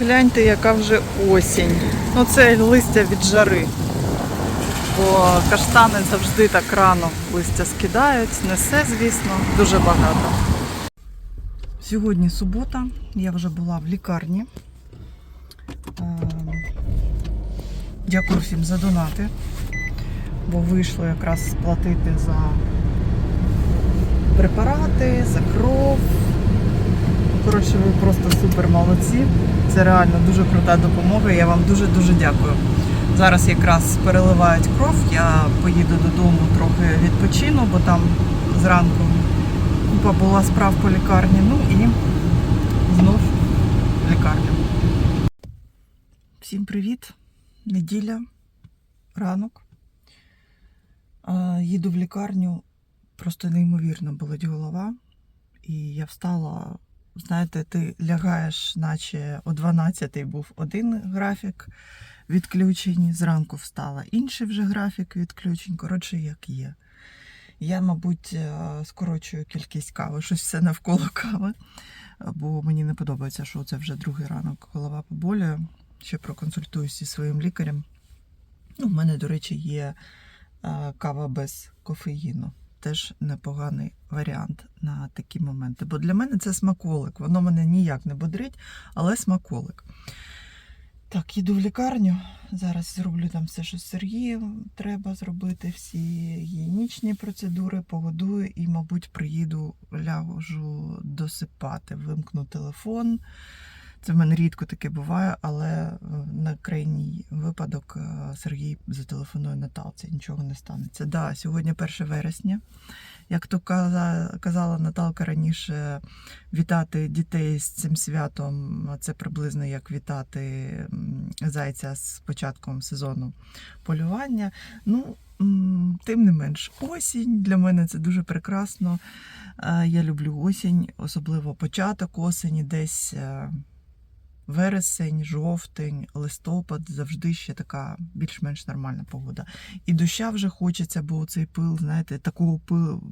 Гляньте, яка вже осінь. Ну це листя від жари. Бо каштани завжди так рано листя скидають. Несе, звісно, дуже багато. Сьогодні субота, я вже була в лікарні. Е, Дякую всім за донати, бо вийшло якраз сплатити за препарати, за кров. Коротше, ви просто супер молодці. Це реально дуже крута допомога. Я вам дуже-дуже дякую. Зараз якраз переливають кров. Я поїду додому трохи відпочину, бо там зранку купа була справ по лікарні. Ну і знов в лікарню. Всім привіт! Неділя, ранок. Їду в лікарню. Просто неймовірно болить голова. І я встала знаєте, ти лягаєш, наче о 12 був один графік відключень, зранку встала інший вже графік відключень. Коротше, як є. Я, мабуть, е, скорочую кількість кави, щось все навколо кави, бо мені не подобається, що це вже другий ранок голова поболює. Ще проконсультуюся зі своїм лікарем. Ну, в мене, до речі, є е, кава без кофеїну теж непоганий варіант на такі моменти. Бо для мене це смаколик. Воно мене ніяк не бодрить, але смаколик. Так, їду в лікарню. Зараз зроблю там все, що з Сергієм треба зробити, всі гігієнічні процедури, погодую і, мабуть, приїду, ляжу досипати, вимкну телефон. Це в мене рідко таке буває, але е, на крайній випадок е, Сергій зателефонує Наталці, нічого не станеться. Да, сьогодні 1 вересня. Як то казала Наталка раніше, вітати дітей з цим святом це приблизно як вітати зайця з початком сезону полювання. Ну, тим не менш, осінь для мене це дуже прекрасно. Е, Я люблю осінь, особливо початок осені, десь. Вересень, жовтень, листопад завжди ще така більш-менш нормальна погода. І доща вже хочеться, бо цей пил, знаєте, такого пилу,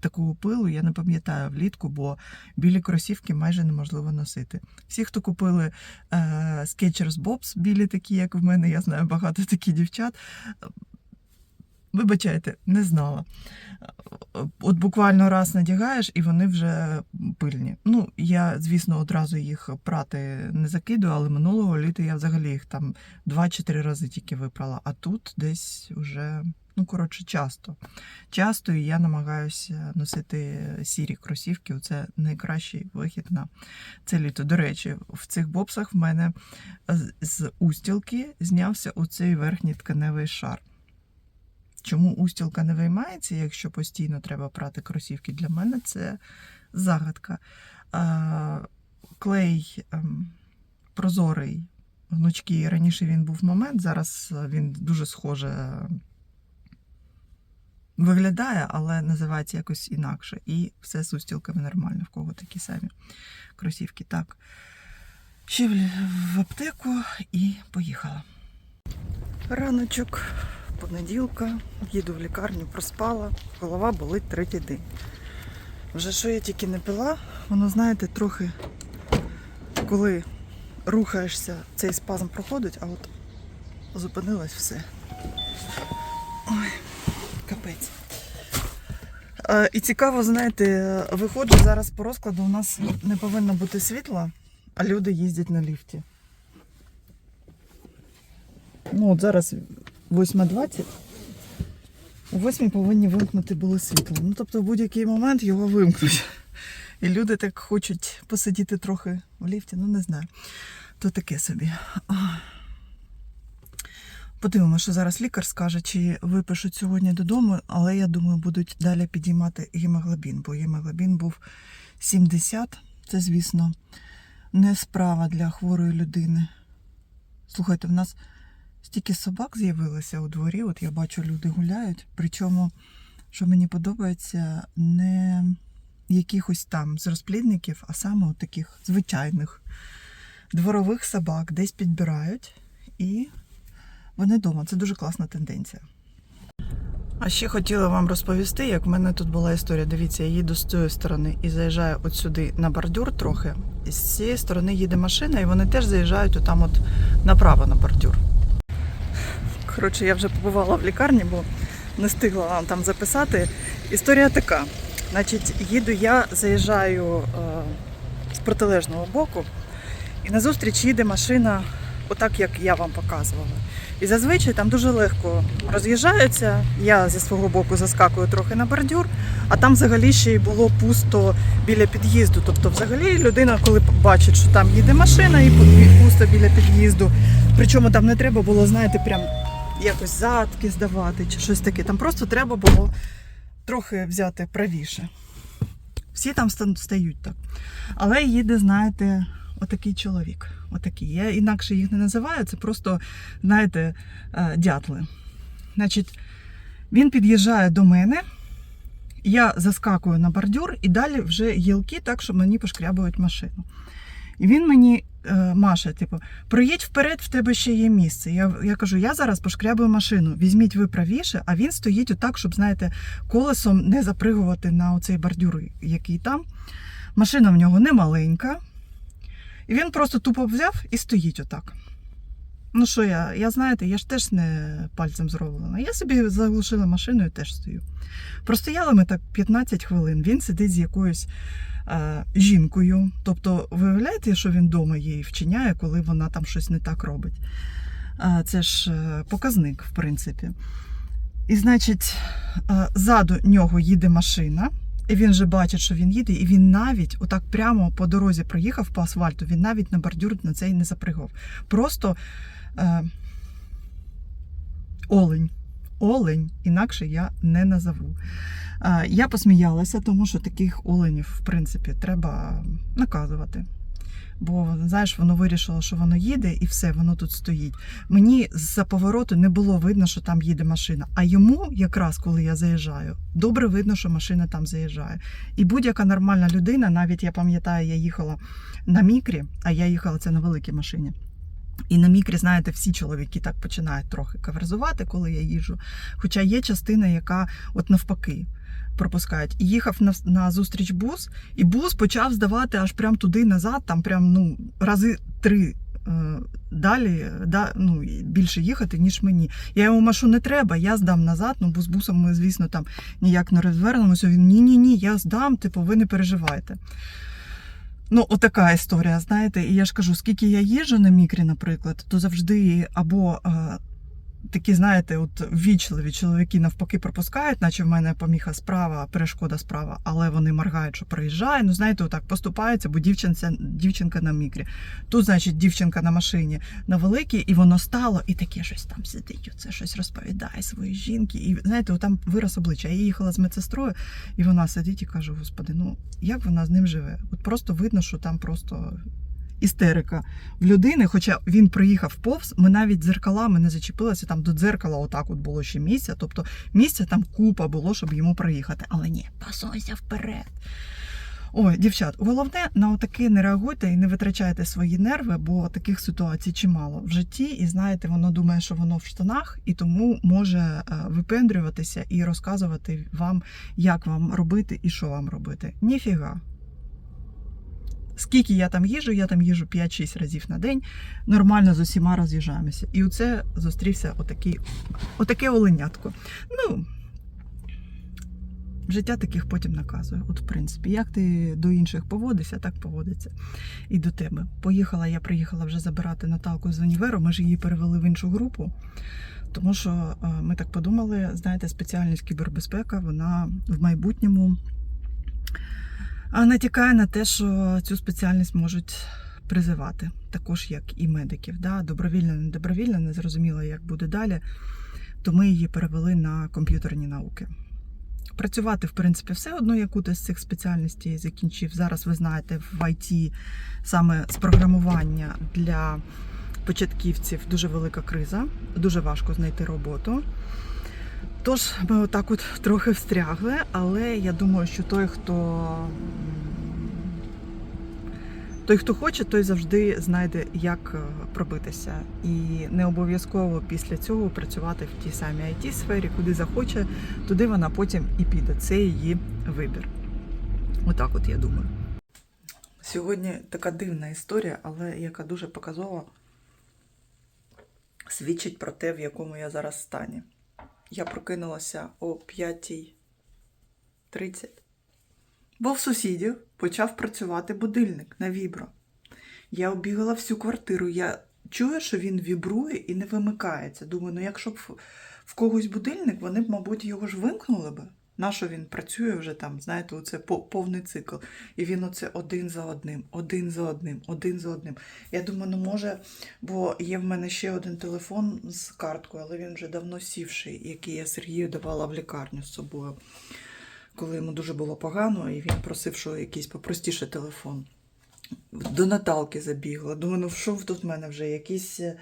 такого пилу я не пам'ятаю влітку, бо білі кросівки майже неможливо носити. Всі, хто купили е, Skechers Bobs, білі такі, як в мене, я знаю багато таких дівчат. Вибачайте, не знала. От буквально раз надягаєш, і вони вже пильні. Ну, я, звісно, одразу їх прати не закидую, але минулого літа я взагалі їх там 2-4 рази тільки випрала. А тут десь вже, ну, коротше, часто. Часто і я намагаюся носити сірі кросівки. Це найкращий вихід на це літо. До речі, в цих бобсах в мене з устілки знявся оцей верхній тканевий шар. Чому устілка не виймається, якщо постійно треба прати кросівки? Для мене це загадка. Клей ем, прозорий, гнучкий. Раніше він був момент, зараз він дуже схоже е, виглядає, але називається якось інакше. І все з устілками нормально, в кого такі самі кросівки. Так. Ще в аптеку і поїхала. Раночок понеділка, їду в лікарню, проспала, голова болить третій день. Вже що я тільки не пила, воно, знаєте, трохи, коли рухаєшся, цей спазм проходить, а от зупинилось все. Ой, капець. Е, І цікаво, знаєте, виходжу зараз по розкладу, у нас не повинно бути світла, а люди їздять на ліфті. Ну, от зараз 8.20. У 8 повинні вимкнути було світло. Ну, тобто в будь-який момент його вимкнуть. І люди так хочуть посидіти трохи в ліфті, ну не знаю. То таке собі. Подивимося, що зараз лікар скаже, чи випишуть сьогодні додому, але я думаю, будуть далі підіймати гемоглобін, бо гемоглобін був 70. Це, звісно, не справа для хворої людини. Слухайте, в нас стільки собак з'явилося у дворі. От я бачу, люди гуляють. Причому, що мені подобається, не якихось там з розплідників, а саме от таких звичайних дворових собак десь підбирають і вони вдома. Це дуже класна тенденція. А ще хотіла вам розповісти, як в мене тут була історія. Дивіться, я їду з цієї сторони і заїжджаю от сюди на бордюр трохи. І з цієї сторони їде машина, і вони теж заїжджають отам от направо на бордюр. Коротше, я вже побувала в лікарні, бо не встигла вам там записати. Історія така. Значить, їду я, заїжджаю е, з протилежного боку, і назустріч їде машина, отак як я вам показувала. І зазвичай там дуже легко роз'їжджаються. Я зі свого боку заскакую трохи на бордюр, а там взагалі ще й було пусто біля під'їзду. Тобто, взагалі, людина, коли бачить, що там їде машина і пусто біля під'їзду. Причому там не треба було, знаєте, прям якось задки здавати чи щось таке. Там просто треба було трохи взяти правіше. Всі там стають так. Але їде, знаєте, отакий чоловік. Отакий. Я інакше їх не називаю, це просто, знаєте, е, дятли. Значить, він під'їжджає до мене, я заскакую на бордюр і далі вже гілки так, що мені пошкрябують машину. І він мені е, маше, типу, проїдь вперед, в тебе ще є місце. Я, я кажу, я зараз пошкрябую машину, візьміть ви правіше, а він стоїть отак, щоб, знаєте, колесом не запригувати на оцей бордюр, який там. Машина в нього не маленька. І він просто тупо взяв і стоїть отак. Ну що я, я знаєте, я ж теж не пальцем зроблена. Я собі заглушила машину і теж стою. Простояли ми так 15 хвилин. Він сидить з якоюсь жінкою. Тобто, виявляєте, що він вдома її вчиняє, коли вона там щось не так робить. Е, це ж е, показник, в принципі. І, значить, е, ззаду нього їде машина. І він же бачить, що він їде, і він навіть отак прямо по дорозі проїхав по асфальту, він навіть на бордюр на цей не запригав. Просто е, олень. Олень, інакше я не назову. Я посміялася, тому що таких оленів, в принципі, треба наказувати. Бо, знаєш, воно вирішило, що воно їде, і все, воно тут стоїть. Мені з-за повороту не було видно, що там їде машина. А йому, якраз коли я заїжджаю, добре видно, що машина там заїжджає. І будь-яка нормальна людина, навіть я пам'ятаю, я їхала на мікрі, а я їхала це на великій машині. І на мікрі, знаєте, всі чоловіки так починають трохи каверзувати, коли я їжджу. Хоча є частина, яка от навпаки пропускають. І їхав на, на зустріч бус, і бус почав здавати аж прям туди назад, там прям ну рази три. е, Далі да, ну, більше їхати, ніж мені. Я йому машу не треба, я здам назад. Ну, бо бусом ми, звісно, там ніяк не розвернемося. Він ні-ні ні, я здам, типу, ви не переживайте. Ну, отака історія, знаєте, і я ж кажу, скільки я їжджу на мікрі, наприклад, то завжди або е, такі, знаєте, от ввічливі чоловіки навпаки пропускають, наче в мене поміха справа, перешкода справа, але вони моргають, що проїжджає. Ну, знаєте, отак поступаються, бо дівчинця, дівчинка на мікрі. Тут, значить, дівчинка на машині на великій, і воно стало, і таке щось там сидить, оце щось розповідає своїй жінки. І знаєте, там вираз обличчя. Я їхала з медсестрою, і вона сидить і каже: Господи, ну як вона з ним живе? От просто видно, що там просто. Істерика в людини, хоча він приїхав повз, ми навіть дзеркалами не зачепилися. Там до дзеркала отак от було ще місця. Тобто місця там купа було, щоб йому проїхати. Але ні, пасуйся вперед. Ой, дівчат, головне на отаке не реагуйте і не витрачайте свої нерви, бо таких ситуацій чимало в житті. І знаєте, воно думає, що воно в штанах, і тому може е, випендрюватися і розказувати вам, як вам робити і що вам робити. Ніфіга. Скільки я там їжу, я там їжу 5-6 разів на день, нормально з усіма роз'їжджаємося. І оце зустрівся отакий, отаке оленятко. Ну, життя таких потім наказує. От, в принципі, як ти до інших поводишся, так поводиться і до тебе. Поїхала, я приїхала вже забирати Наталку з універу, ми ж її перевели в іншу групу. Тому що е, ми так подумали, знаєте, спеціальність кібербезпека, вона в майбутньому а натякає на те, що цю спеціальність можуть призивати, також як і медиків. Да? Добровільно, не добровільно, не зрозуміло, як буде далі. То ми її перевели на комп'ютерні науки. Працювати, в принципі, все одно яку-то з цих спеціальностей закінчив. Зараз ви знаєте, в IT саме з програмування для початківців дуже велика криза, дуже важко знайти роботу. Тож ми отак от трохи встрягли, але я думаю, що той, хто Той, хто хоче, той завжди знайде, як е, пробитися. І не обов'язково після цього працювати в тій самій it сфері куди захоче, туди вона потім і піде. Це її вибір. Отак, от я думаю. Сьогодні така дивна історія, але яка дуже показова, свідчить про те, в якому я зараз стані. Я прокинулася о 5.30, бо в сусідів почав працювати будильник на вібро. Я обігала всю квартиру. Я чую, що він вібрує і не вимикається. Думаю, ну якщо б в- когось будильник, вони б, мабуть, його ж вимкнули би. Нащо він працює вже там, знаєте, оце повний цикл. І він оце один за одним, один за одним, один за одним. Я думаю, ну може, бо є в мене ще один телефон з карткою, але він вже давно сівший, який я Сергію давала в лікарню з собою, коли йому дуже було погано, і він просив, що якийсь попростіше телефон. До Наталки забігла. Думаю, ну що тут в мене вже якийсь е,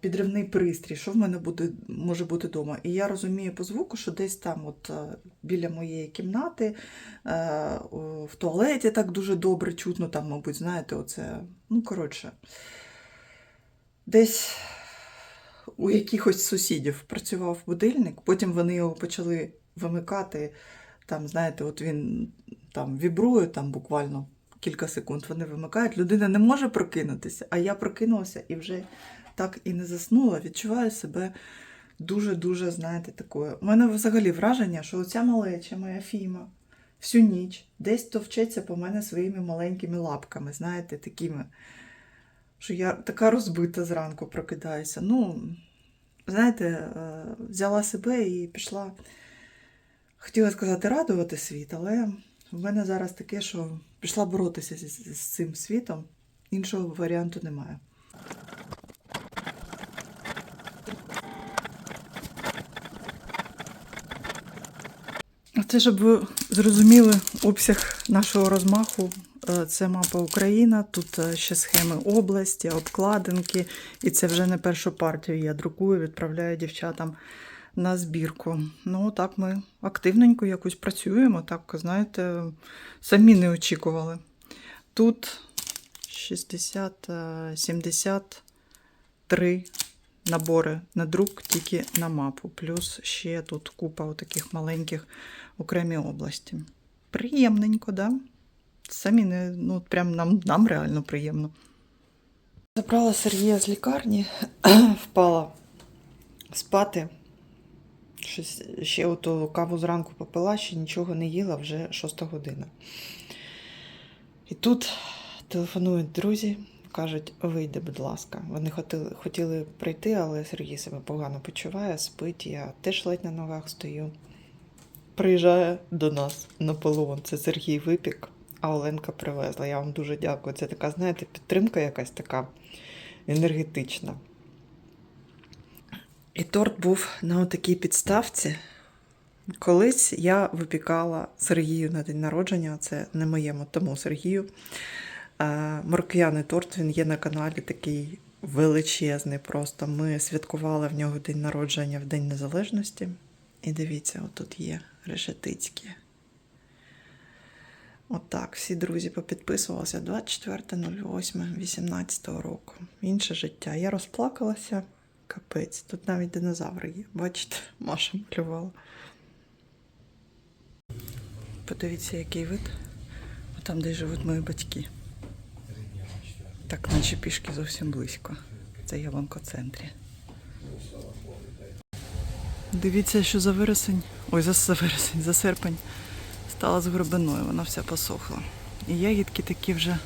підривний пристрій, що в мене буде, може бути вдома. І я розумію по звуку, що десь там, от е, біля моєї кімнати, е, в туалеті так дуже добре чутно, там, мабуть, знаєте, оце, ну, коротше, десь у якихось сусідів працював будильник, потім вони його почали вимикати. Там, знаєте, от він там вібрує там буквально кілька секунд, вони вимикають. Людина не може прокинутися, а я прокинулася і вже так і не заснула. Відчуваю себе дуже-дуже, знаєте, такою. У мене взагалі враження, що оця малеча, моя фіма, всю ніч десь товчеться по мене своїми маленькими лапками, знаєте, такими, що я така розбита зранку прокидаюся. Ну, знаєте, е, взяла себе і пішла. Хотіла сказати радувати світ, але в мене зараз таке, що пішла боротися з, з- з цим світом. Іншого варіанту немає. Це, щоб ви зрозуміли обсяг нашого розмаху. Е, Це мапа Україна, тут е, ще схеми області, обкладинки, і це вже не першу партію я друкую, відправляю дівчатам на збірку. Ну, так ми активненько якось працюємо, так, знаєте, самі не очікували. Тут 60, е, 73 набори на друк тільки на мапу. Плюс ще тут купа таких маленьких окремі області. Приємненько, да? Самі не, ну, прям нам, нам реально приємно. Забрала Сергія з лікарні, впала спати. Щось ще ото каву зранку попила, ще нічого не їла, вже шоста година. І тут телефонують друзі, кажуть, вийди, будь ласка. Вони хотіли, хотіли прийти, але Сергій себе погано почуває, спить. Я теж ледь на ногах стою. Приїжджає до нас Наполеон. Це Сергій Випік, а Оленка привезла. Я вам дуже дякую. Це така, знаєте, підтримка якась така енергетична. І торт був на отакій підставці. Колись я випікала Сергію на день народження, це не моєму, тому Сергію. Морквяний торт, він є на каналі такий величезний. Просто ми святкували в нього день народження в День Незалежності. І дивіться, отут є решетицькі. Отак, всі друзі попідписувалися 24.08.18 року. Інше життя. Я розплакалася. Капець, тут навіть динозаври є. Бачите, Маша малювала. Подивіться, який вид. Там, де живуть мої батьки. Так, наче пішки зовсім близько. Це я в онкоцентрі. Дивіться, що за вересень. Ой, за, вересень, за серпень стала з грибиною, вона вся посохла. І ягідки такі вже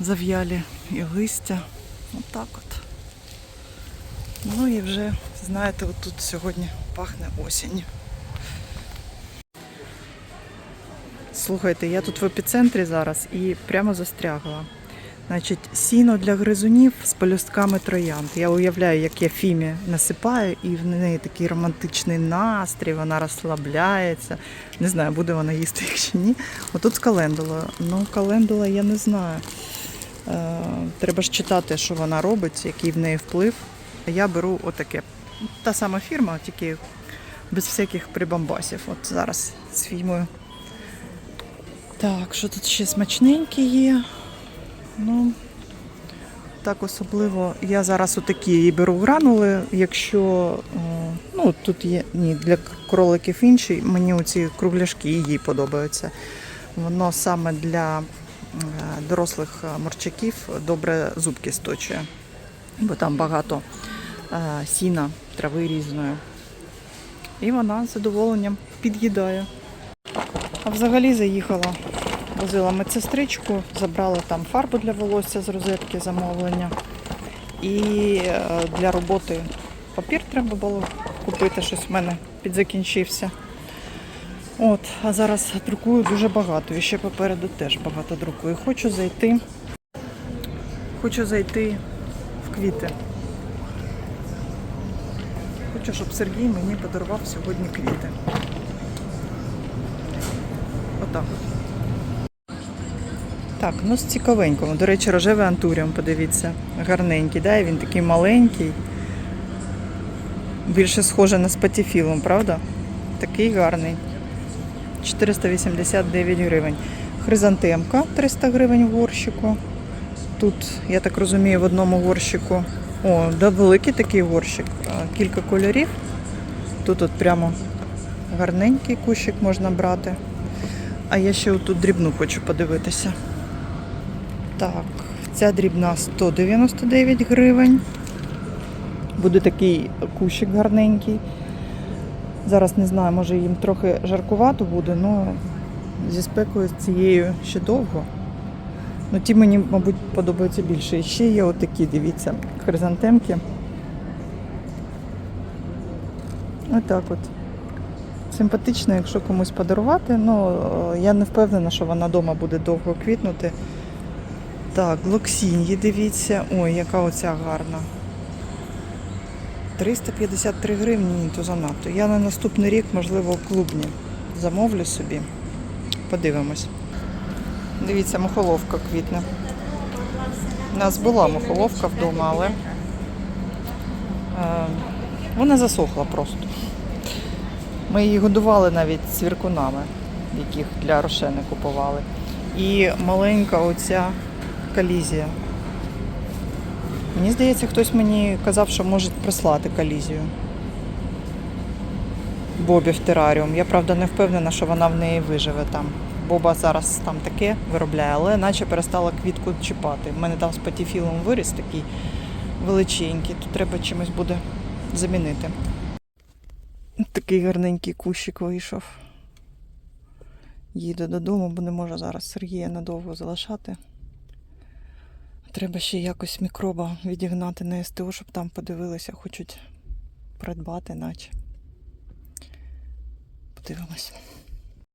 зав'ялі і листя. Отак от. Ну і вже, знаєте, от тут сьогодні пахне осінь. Слухайте, я тут в епіцентрі зараз і прямо застрягла. Значить, сіно для гризунів з пелюстками троянд. Я уявляю, як я Фімі насипаю, і в неї такий романтичний настрій, вона розслабляється. Не знаю, буде вона їсти їх чи ні. Отут з календулою. Ну, календула я не знаю. Е, треба ж читати, що вона робить, який в неї вплив. Я беру отаке. Та сама фірма, тільки без всяких прибамбасів. От зараз з фільмою Так, що тут ще смачненькі є? Ну, так особливо. Я зараз отакі беру гранули. Якщо е, ну, тут є ні, для кроликів інші, мені оці кругляшки їй подобаються. Воно саме для е, дорослих е, морчаків добре зубки сточує, бо там багато сіна, трави різної. І вона з задоволенням під'їдає. А взагалі заїхала, возила медсестричку, забрала там фарбу для волосся з розетки замовлення. І е, для роботи папір треба було купити, щось в мене підзакінчився. От, а зараз друкую дуже багато. І ще попереду теж багато друкую. Хочу зайти. Хочу зайти в квіти. Хочу, щоб Сергій мені подарував сьогодні квіти. Отак. Так, ну з цікавенького. До речі, рожевий антуріум, подивіться. Гарненький, да? Він такий маленький. Більше схоже на спатіфілум, правда? Такий гарний. 489 гривень. Хризантемка 300 гривень в горщику. Тут, я так розумію, в одному горщику. О, да, великий такий горщик. Кілька кольорів. Тут от прямо гарненький кущик можна брати. А я ще отут дрібну хочу подивитися. Так, ця дрібна 199 гривень. Буде такий кущик гарненький. Зараз не знаю, може їм трохи жаркувато буде, але зі спекою цією ще довго. Ну, ті мені, мабуть, подобаються більше. І ще є отакі, дивіться, хризантемки. Отак от. Симпатично, якщо комусь подарувати. Ну, е, я не впевнена, що вона вдома буде довго квітнути. Так, глоксіньї, дивіться. Ой, яка оця гарна. 353 гривні, ні, то занадто. Я на наступний рік, можливо, в клубні замовлю собі. Подивимось. Дивіться, мухоловка квітне. У нас була мухоловка вдома, але е, вона засохла просто. Ми її годували навіть цвіркунами, яких для рошени купували. І маленька оця колізія. Мені здається, хтось мені казав, що може прислати колізію. Бобі в тераріум. Я правда не впевнена, що вона в неї виживе там. Боба зараз там таке виробляє, але наче перестала квітку чіпати. У мене там з патіфілом виріс такий величенький, то треба чимось буде замінити. Такий гарненький кущик вийшов. Їду додому, бо не можу зараз Сергія надовго залишати. Треба ще якось мікроба відігнати на СТО, щоб там подивилися, хочуть придбати, наче. Подивимось.